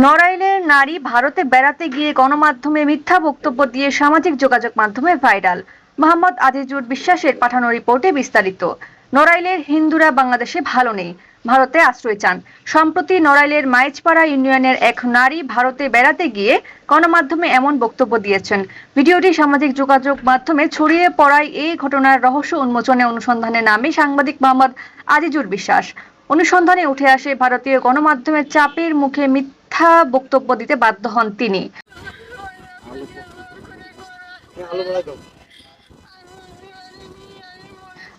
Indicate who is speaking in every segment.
Speaker 1: নড়াইলের নারী ভারতে বেড়াতে গিয়ে গণমাধ্যমে মিথ্যা বক্তব্য দিয়ে সামাজিক যোগাযোগ মাধ্যমে ভাইরাল। মোহাম্মদ আজিজুর বিশ্বাসের পাঠানো রিপোর্টে বিস্তারিত। নড়াইলের হিন্দুরা বাংলাদেশে ভালো নেই, ভারতে আশ্রয় চান। সম্প্রতি নড়াইলের মাইজপাড়া ইউনিয়নের এক নারী ভারতে বেড়াতে গিয়ে গণমাধ্যমে এমন বক্তব্য দিয়েছেন। ভিডিওটি সামাজিক যোগাযোগ মাধ্যমে ছড়িয়ে পড়ায় এই ঘটনার রহস্য উন্মোচনে অনুসন্ধানে নামে সাংবাদিক মোহাম্মদ আজিজুর বিশ্বাস। অনুসন্ধানে উঠে আসে ভারতীয় গণমাধ্যমের চাপের মুখে মিথ্যা বক্তব্য দিতে বাধ্য হন তিনি।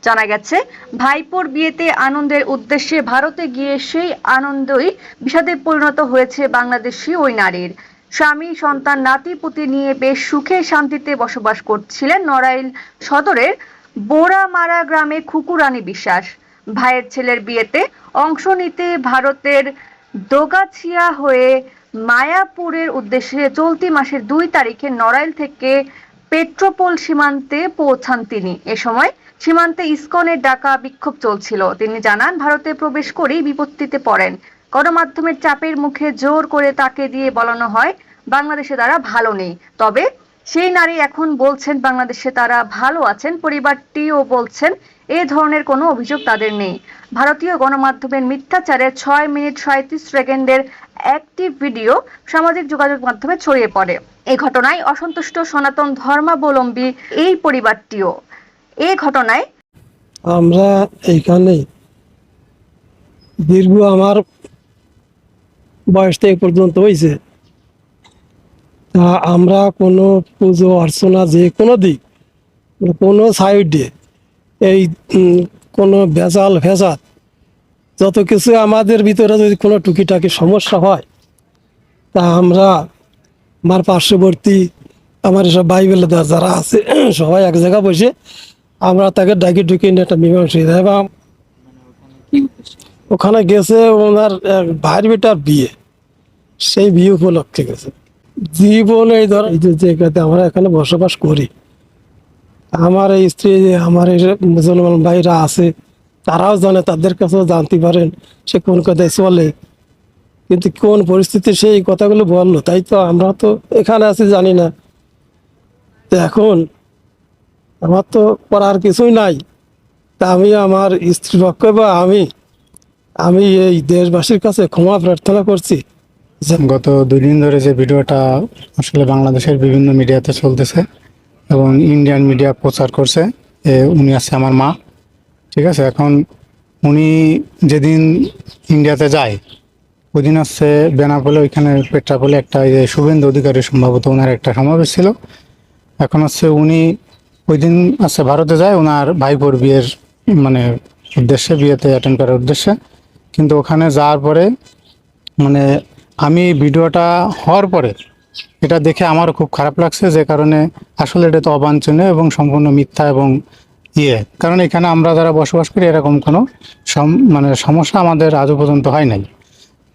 Speaker 1: জানা গেছে, ভাইপোর বিয়েতে আনন্দের উদ্দেশ্যে ভারতে গিয়ে সেই আনন্দই বিষাদে পরিণত হয়েছে বাংলাদেশি ওই নারীর। স্বামী, সন্তান, নাতি, পুতি নিয়ে বেশ সুখে শান্তিতে বসবাস করছিলেন নড়াইল সদরের বোরামারা গ্রামে খুকুরানী বিশ্বাস। ভাইয়ের ছেলের বিয়েতে অংশ নিতে ভারতের দোগাছিয়া হয়ে মায়াপুরের উদ্দেশ্যে চলতি মাসের দুই তারিখে নড়াইল থেকে পেট্রোপোল সীমান্তে পৌঁছান তিনি। এ সময় সীমান্তে ইসকনের ডাকা বিক্ষোভ চলছিল। তিনি জানান, ভারতে প্রবেশ করেই বিপত্তিতে পড়েন। গণমাধ্যমের চাপের মুখে জোর করে তাকে দিয়ে বলানো হয় বাংলাদেশে তারা ভালো নেই। তবে সেই নারী এখন বলছেন বাংলাদেশে তারা ভালো আছেন, পরিবারটিও বলছেন এ ধরনের কোনো অভিযোগ তাদের নেই। ভারতীয় গণমাধ্যমের মিথ্যাচারে ছয় মিনিট সাঁত্রিশ সেকেন্ডের একটি ভিডিও সামাজিক যোগাযোগ মাধ্যমে ছড়িয়ে পড়ে। এই ঘটনায় অসন্তুষ্ট সনাতন ধর্মাবলম্বী এই পরিবারটিও। এ ঘটনায়
Speaker 2: আমরা এইখানে দীর্ঘ আমার বয়স থেকে পর্যন্ত হয়েছে তা আমরা কোনো পুজো অর্চনা যে কোনো দিক, কোনো সাইডে এই কোনো ভেজাল ভেজাল, যত কিছু আমাদের ভিতরে যদি কোনো টুকিটাকি সমস্যা হয়, তা আমরা আমার পার্শ্ববর্তী, আমার এসব বাইবেল যারা আছে, সবাই এক জায়গায় বসে আমরা তাকে ডাকি নিয়ে একটা মীমাংসা দিই এবং ওখানে গেছে ওনার ভাইয়ের বেটার বিয়ে, সেই বিয়ে উপলক্ষে গেছে। জীবন এই ধর এই যে জায়গাতে আমরা এখানে বসবাস করি। আমার এই স্ত্রী, আমার এই মুসলমান ভাইরা আছে, তারাও জানে, তাদের কাছেও জানতে পারেন সে কোন কথায় চলে। কিন্তু কোন পরিস্থিতি, সেই কথাগুলো বলল। তাই তো আমরা তো এখানে আছি, জানি না। তো এখন আমার তো করার কিছুই নাই। তা আমি আমার স্ত্রী পক্ষে বা আমি আমি এই দেশবাসীর কাছে ক্ষমা প্রার্থনা করছি।
Speaker 3: গত দুই দিন ধরে যে ভিডিওটা আসলে বাংলাদেশের বিভিন্ন মিডিয়াতে চলতেছে এবং ইন্ডিয়ান মিডিয়া প্রচার করছে, এ উনি আছে আমার মা, ঠিক আছে? এখন উনি যেদিন ইন্ডিয়াতে যায় ওই দিন হচ্ছে বেনাপোলে, ওইখানে পেট্রাপোলে একটা যে শুভেন্দু অধিকারী সম্ভবত ওনার একটা সমাবেশ ছিল। এখন হচ্ছে উনি ওই দিন আসছে ভারতে যায়, ওনার ভাইপোর বিয়ের মানে উদ্দেশ্যে, বিয়েতে অ্যাটেন্ড করার উদ্দেশ্যে। কিন্তু ওখানে যাওয়ার পরে মানে আমি ভিডিওটা হওয়ার পরে এটা দেখে আমারও খুব খারাপ লাগছে, যে কারণে আসলে এটা তো অবাঞ্ছনীয় এবং সম্পূর্ণ মিথ্যা এবং ইয়ে। কারণ এখানে আমরা যারা বসবাস করি, এরকম কোনো মানে সমস্যা আমাদের আজও পর্যন্ত হয় নাই।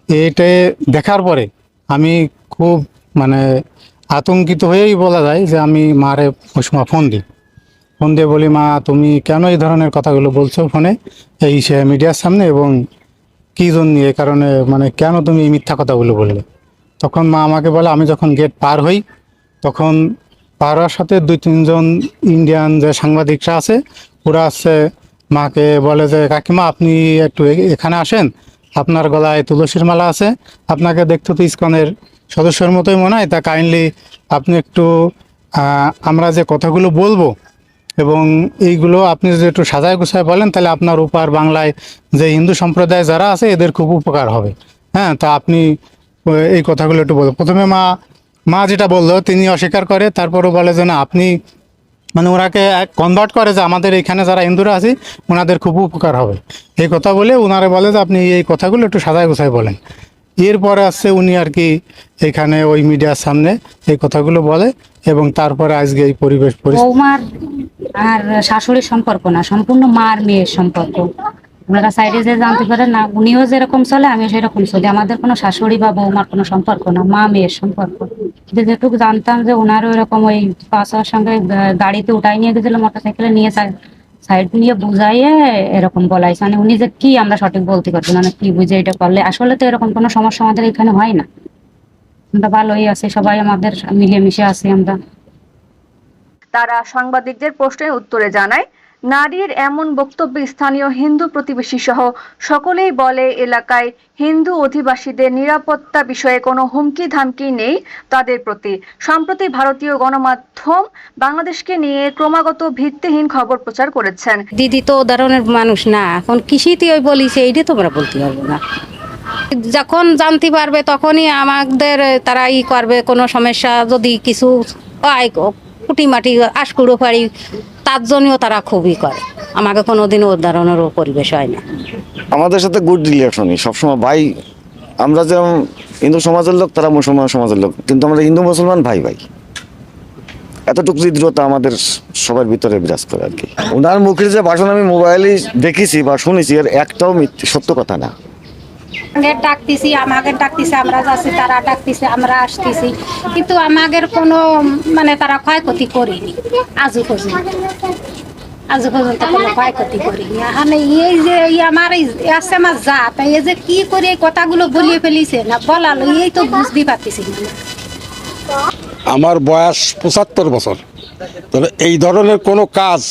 Speaker 3: এটা দেখার পরে আমি খুব মানে আতঙ্কিত হয়েই বলা যায় যে আমি মারে সময় ফোন দিই। ফোন দিয়ে বলি, মা, তুমি কেন এই ধরনের কথাগুলো বলছো ফোনে? এই মিডিয়ার সামনে এবং কি জন্য? এ কারণে মানে কেন তুমি এই মিথ্যা কথাগুলো বললে? তখন মা আমাকে বলে, আমি যখন গেট পার হই, তখন পার হওয়ার সাথে দুই, তিনজন ইন্ডিয়ান যে সাংবাদিকরা আছে, ওরা আছে, মাকে বলে যে, কাকিমা, আপনি একটু এখানে আসেন। আপনার গলায় তুলসীর মালা আছে। আপনাকে দেখতে তো ইস্কনের সদস্যের মতোই মনে হয়। তা কাইন্ডলি আপনি একটু আমরা যে কথাগুলো বলব এবং এইগুলো আপনি যদি একটু সাজায় গুছায় বলেন, তাহলে আপনার উপার বাংলায় যে হিন্দু সম্প্রদায় যারা আছে, এদের খুব উপকার হবে। হ্যাঁ তা আপনি এই কথাগুলো একটু বলো প্রথমে মা মা যেটা বলল, তিনি অস্বীকার করে, তারপরও বলে যে না, আপনি মানে ওনাকে কনভার্ট করে যে আমাদের এখানে যারা হিন্দুরা আছি, ওনাদের খুব উপকার হবে। এই কথা বলে ওনারা বলে যে, আপনি এই কথাগুলো একটু সাজায় গুছায় বলেন। এরপরে আসছে উনি আর কি এখানে ওই মিডিয়ার সামনে এই কথাগুলো বলে এবং তারপরে আজকে এই পরিবেশ পরিস্থিতি
Speaker 4: আর শাশুড়ির সম্পর্ক না, সম্পূর্ণ মার মেয়ের সম্পর্ক। ওনারা সাইডে যে জানতে পারেন না, উনিও যেরকম চলে, আমিও সেরকম চলি। আমাদের কোনো শাশুড়ি বা বৌমার কোনো সম্পর্ক না, মা মেয়ের সম্পর্ক। কিন্তু যেটুকু জানতাম যে ওনারও এরকম ওই পাশার সঙ্গে গাড়িতে উঠাই নিয়ে গেছিল মোটরসাইকেলে নিয়ে সাইড নিয়ে বুঝাইয়ে এরকম বলাইছে। মানে উনি যে কি আমরা সঠিক বলতে পারব না মানে কি বুঝে এটা করলে? আসলে তো এরকম কোনো সমস্যা আমাদের এখানে হয় না। আমরা ভালোই আছি, সবাই আমাদের মিলেমিশে আছি আমরা।
Speaker 1: তারা সাংবাদিকদের প্রশ্নের উত্তরে জানায়, নারীর এমন বক্তব্য স্থানীয় হিন্দু প্রতিবেশী সহ সকলেই বলে এলাকায় হিন্দু অধিবাসীদের নিরাপত্তা বিষয়ে কোনো হুমকি ধামকি নেই তাদের প্রতি। সম্প্রতি ভারতীয় গণমাধ্যম বাংলাদেশকে নিয়ে ক্রমাগত ভিত্তিহীন খবর প্রচার করেছেন।
Speaker 5: দিদি তো ধরনের মানুষ না, এখন কৃষিতে ওই বলিছে এইটা তোমরা বলতে পারব না। যখন জানতে পারবে তখনই আমাদের তারা ই করবে, কোনো সমস্যা যদি কিছু কুটিমাটি আশকুড়ো পারি তার জন্যও তারা খুবই করে। আমাকে কোনোদিন ও ধরনেরও পরিবেশ হয় না।
Speaker 6: আমাদের সাথে গুড রিলেশনই সবসময় ভাই, আমরা যেমন হিন্দু সমাজের লোক, তারা মুসলমান সমাজের লোক। কিন্তু আমরা হিন্দু মুসলমান ভাই ভাই। এতটুকু হৃদ্রতা আমাদের সবার ভিতরে বিরাজ করে আর কি। ওনার মুখের যে ভাষণ আমি মোবাইলে দেখেছি বা শুনেছি, এর একটাও সত্য কথা না।
Speaker 7: ডাকতেছি আমাদের ডাকতেছি, আমরা যাচ্ছি, তারা ডাকতেছি, আমরা আসতেছি। কিন্তু আমাদের কোনো মানে তারা ক্ষয়ক্ষতি করেনি, আজও পর্যন্ত। আজও পর্যন্ত কোনো ক্ষয়ক্ষতি এই যে আমার আমার জাত, এই যে কি করে এই কথাগুলো বলিয়ে ফেলিছে, না বলালো, এই তো বুঝতে পারতেছি
Speaker 8: আমার বয়স পঁচাত্তর বছর। তবে এই ধরনের কোনো কাজ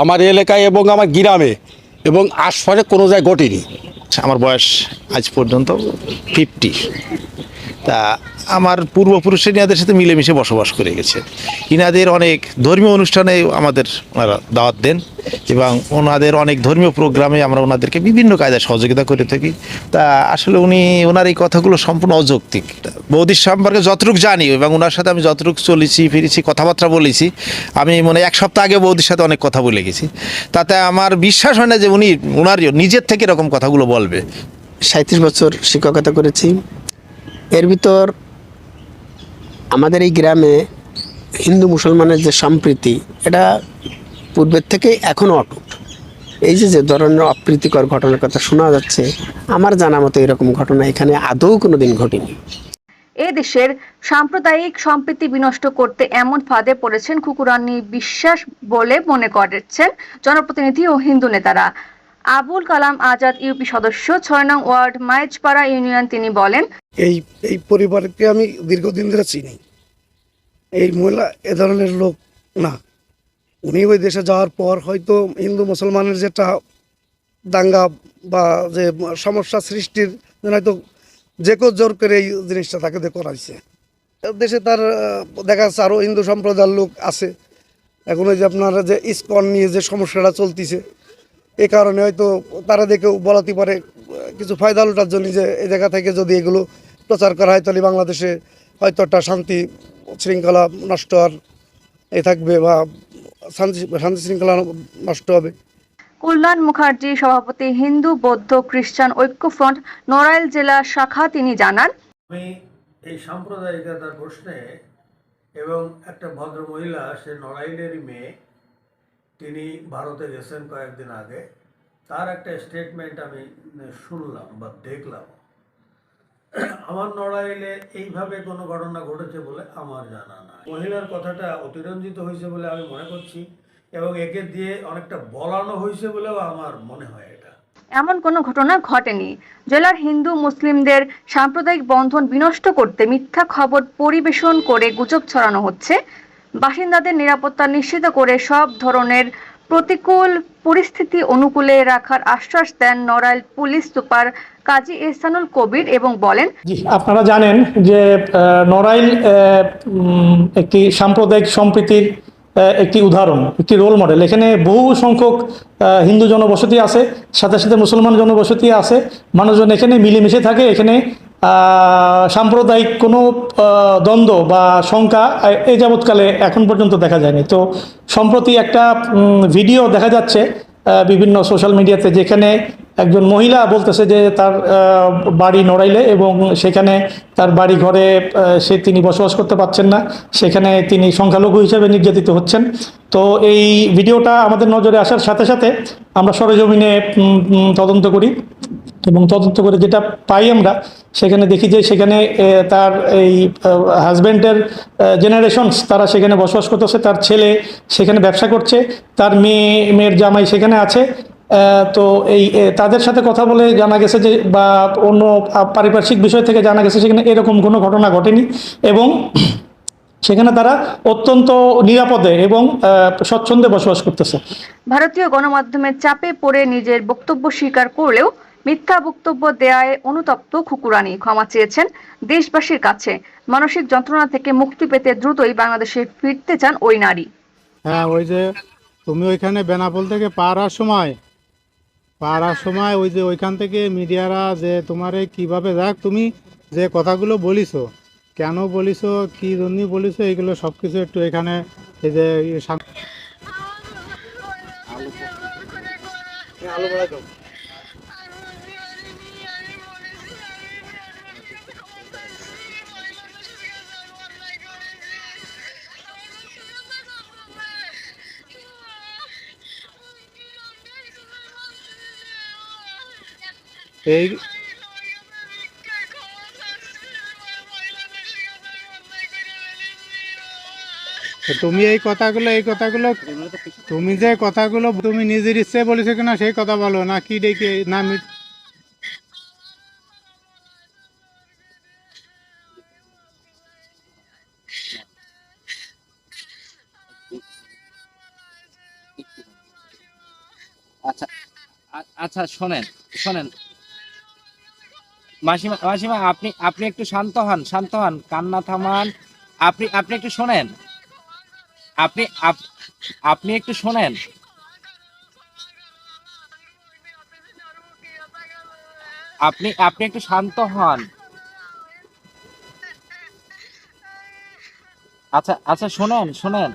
Speaker 8: আমার এলাকায় এবং আমার গ্রামে এবং আশপাশে কোনো জায়গায় ঘটেনি।
Speaker 9: আমার বয়স আজ পর্যন্ত ফিফটি তা আমার পূর্বপুরুষের ইনাদের সাথে মিলেমিশে বসবাস করে গেছে। ইনাদের অনেক ধর্মীয় অনুষ্ঠানে আমাদের ওনারা দাওয়াত দেন এবং ওনাদের অনেক ধর্মীয় প্রোগ্রামে আমরা ওনাদেরকে বিভিন্ন কায়দায় সহযোগিতা করে থাকি। তা আসলে উনি, ওনার এই কথাগুলো সম্পূর্ণ অযৌক্তিক। বৌদির সম্পর্কে যতটুকু জানি এবং ওনার সাথে আমি যতটুকু চলেছি, ফিরেছি, কথাবার্তা বলেছি, আমি মনে এক সপ্তাহ আগে বৌদির সাথে অনেক কথা বলে গেছি। তাতে আমার বিশ্বাস হয় না যে উনি ওনার নিজের থেকে এরকম কথাগুলো বলবে।
Speaker 10: সাঁত্রিশ বছর শিক্ষকতা করেছি। এর ভিতর আমাদের এই গ্রামে হিন্দু মুসলমানের যে সম্প্রীতি, এটা পূর্বের থেকে এখনও অটুট। এই যে যে ধরনের অপ্রীতিকর ঘটনার কথা শোনা যাচ্ছে, আমার জানা মতো এরকম ঘটনা এখানে আদৌ কোনো দিন ঘটেনি।
Speaker 1: এ দেশের সাম্প্রদায়িক সম্প্রীতি বিনষ্ট করতে এমন ফাঁদে পড়েছেন কুকুরানি বিশ্বাস বলে মনে করছেন জনপ্রতিনিধি ও হিন্দু নেতারা। আবুল কালাম আজাদ ইউপি সদস্য, ছয় নং ওয়ার্ড, মাইজপাড়া ইউনিয়ন, তিনি বলেন,
Speaker 2: এই এই পরিবারকে আমি দীর্ঘদিন ধরে চিনি। এই মহিলা এ ধরনের লোক না। উনি ওই দেশে যাওয়ার পর হয়তো হিন্দু মুসলমানের যেটা দাঙ্গা বা যে সমস্যা সৃষ্টির হয়তো যে কেউ জোর করে এই জিনিসটা তাকে করাইছে। দেশে তার দেখা যাচ্ছে আরও হিন্দু সম্প্রদায়ের লোক আছে। এখন ওই যে আপনার যে ইস্কন নিয়ে যে সমস্যাটা চলতিছে এই কারণে হয়তো তারা দেখেও বলাতে পারে কিছু ফায়দা লুটার জন্য যে এই জায়গা থেকে যদি এগুলো প্রচার করা হয় তাহলে বাংলাদেশে হয়তো একটা শান্তি শৃঙ্খলা নষ্ট আর এ থাকবে বা শান্তি শান্তি শৃঙ্খলা নষ্ট হবে।
Speaker 1: কল্যাণ মুখার্জি সভাপতি হিন্দু বৌদ্ধ খ্রিস্টান ঐক্যফ্রন্ট নড়াইল জেলা শাখা তিনি জানান।
Speaker 11: আমি এই সাম্প্রদায়িকতার প্রশ্নে এবং একটা ভদ্র মহিলা সে নড়াইলেরই মেয়ে তিনি ভারতে গেছেন কয়েকদিন আগে। তার একটা স্টেটমেন্ট আমি শুনলাম বা দেখলাম। আমার নড়াইলে এইভাবে কোনো ঘটনা ঘটেছে বলে আমার জানা নাই। মহিলার কথাটা অতিরঞ্জিত হয়েছে বলে আমি মনে করছি এবং একে দিয়ে অনেকটা বলানো হয়েছে বলেও আমার মনে হয় এটা।
Speaker 1: এমন কোনো ঘটনা ঘটেনি। জেলার হিন্দু, মুসলিমদের সাম্প্রদায়িক বন্ধন বিনষ্ট করতে মিথ্যা খবর পরিবেশন করে গুজব ছড়ানো হচ্ছে। বাসিন্দাদের নিরাপত্তা নিশ্চিত করে সব ধরনের প্রতিকূল পরিস্থিতি অনুকূলে রাখার আশ্বাস দেন নড়াইল পুলিশ সুপার কাজী এহসানুল কবির এবং বলেন
Speaker 12: আপনারা জানেন যে নড়াইল একটি সাম্প্রদায়িক সম্প্রীতির একটি উদাহরণ, একটি রোল মডেল এখানে বহু সংখ্যক হিন্দু জনবসতি আছে, সাথে সাথে মুসলমান জনবসতি আছে, মানুষজন এখানে মিলেমিশে থাকে, এখানে সাম্প্রদায়িক কোনো দ্বন্দ্ব বা শঙ্কা এই যাবৎকালে এখন পর্যন্ত দেখা যায়নি। তো সম্প্রতি একটা ভিডিও দেখা যাচ্ছে বিভিন্ন সোশ্যাল মিডিয়াতে যেখানে একজন মহিলা বলতেছে যে তার বাড়ি নড়াইলে এবং সেখানে তার বাড়ি ঘরে সে তিনি বসবাস করতে পারছেন না, সেখানে তিনি সংখ্যালঘু হিসেবে নির্যাতিত হচ্ছেন। তো এই ভিডিওটা আমাদের নজরে আসার সাথে সাথে আমরা সরেজমিনে তদন্ত করি। এবং তদন্ত করে যেটা পাই আমরা, সেখানে দেখি যে সেখানে তার এই হাজব্যান্ডের জেনারেশনস তারা সেখানে বসবাস করতেছে, তার ছেলে সেখানে ব্যবসা করছে, তার মেয়ে, মেয়ের জামাই সেখানে আছে তো এই তাদের সাথে কথা বলে জানা গেছে যে, বা অন্য পারিপার্শ্বিক বিষয় থেকে জানা গেছে সেখানে এরকম কোনো ঘটনা ঘটেনি এবং সেখানে তারা অত্যন্ত নিরাপদে এবং স্বচ্ছন্দে বসবাস করতেছে।
Speaker 1: ভারতীয় গণমাধ্যমের চাপে পড়ে নিজের বক্তব্য স্বীকার করলেও মিথ্যা বক্তব্য দেয়ায় অনুতপ্ত খুকুরানি ক্ষমা চেয়েছেন দেশবাসীর কাছে মানসিক যন্ত্রণা থেকে মুক্তি পেতে দ্রুতই বাংলাদেশে ফিরতে চান ওই নারী
Speaker 3: হ্যাঁ ওই যে তুমি ওইখানে বেনাপোল থেকে হওয়ার সময় হওয়ার সময় ওই যে ওইখান থেকে মিডিয়ারা যে তোমারে কীভাবে যাক তুমি যে কথাগুলো বলিছো কেন বলিছো কি জন্য বলিছো এগুলো সব কিছু একটু এখানে এই যে তুমি এই কথাগুলো এই কথাগুলো, তুমি যে কথাগুলো তুমি নিজের ইচ্ছে বলেছ কিনা সেই কথা বলো, না কি ডেকে, না
Speaker 13: আচ্ছা আচ্ছা শোনেন শোনেন। মাসিমা মাসিমা, আপনি আপনি একটু শান্ত হন শান্ত হন, কান্না থামান। আপনি আপনি একটু শোনেন। আপনি, আপ- আপনি একটু শোনেন। আপনি আপনি একটু শান্ত হন। আচ্ছা আচ্ছা শোনেন শোনেন।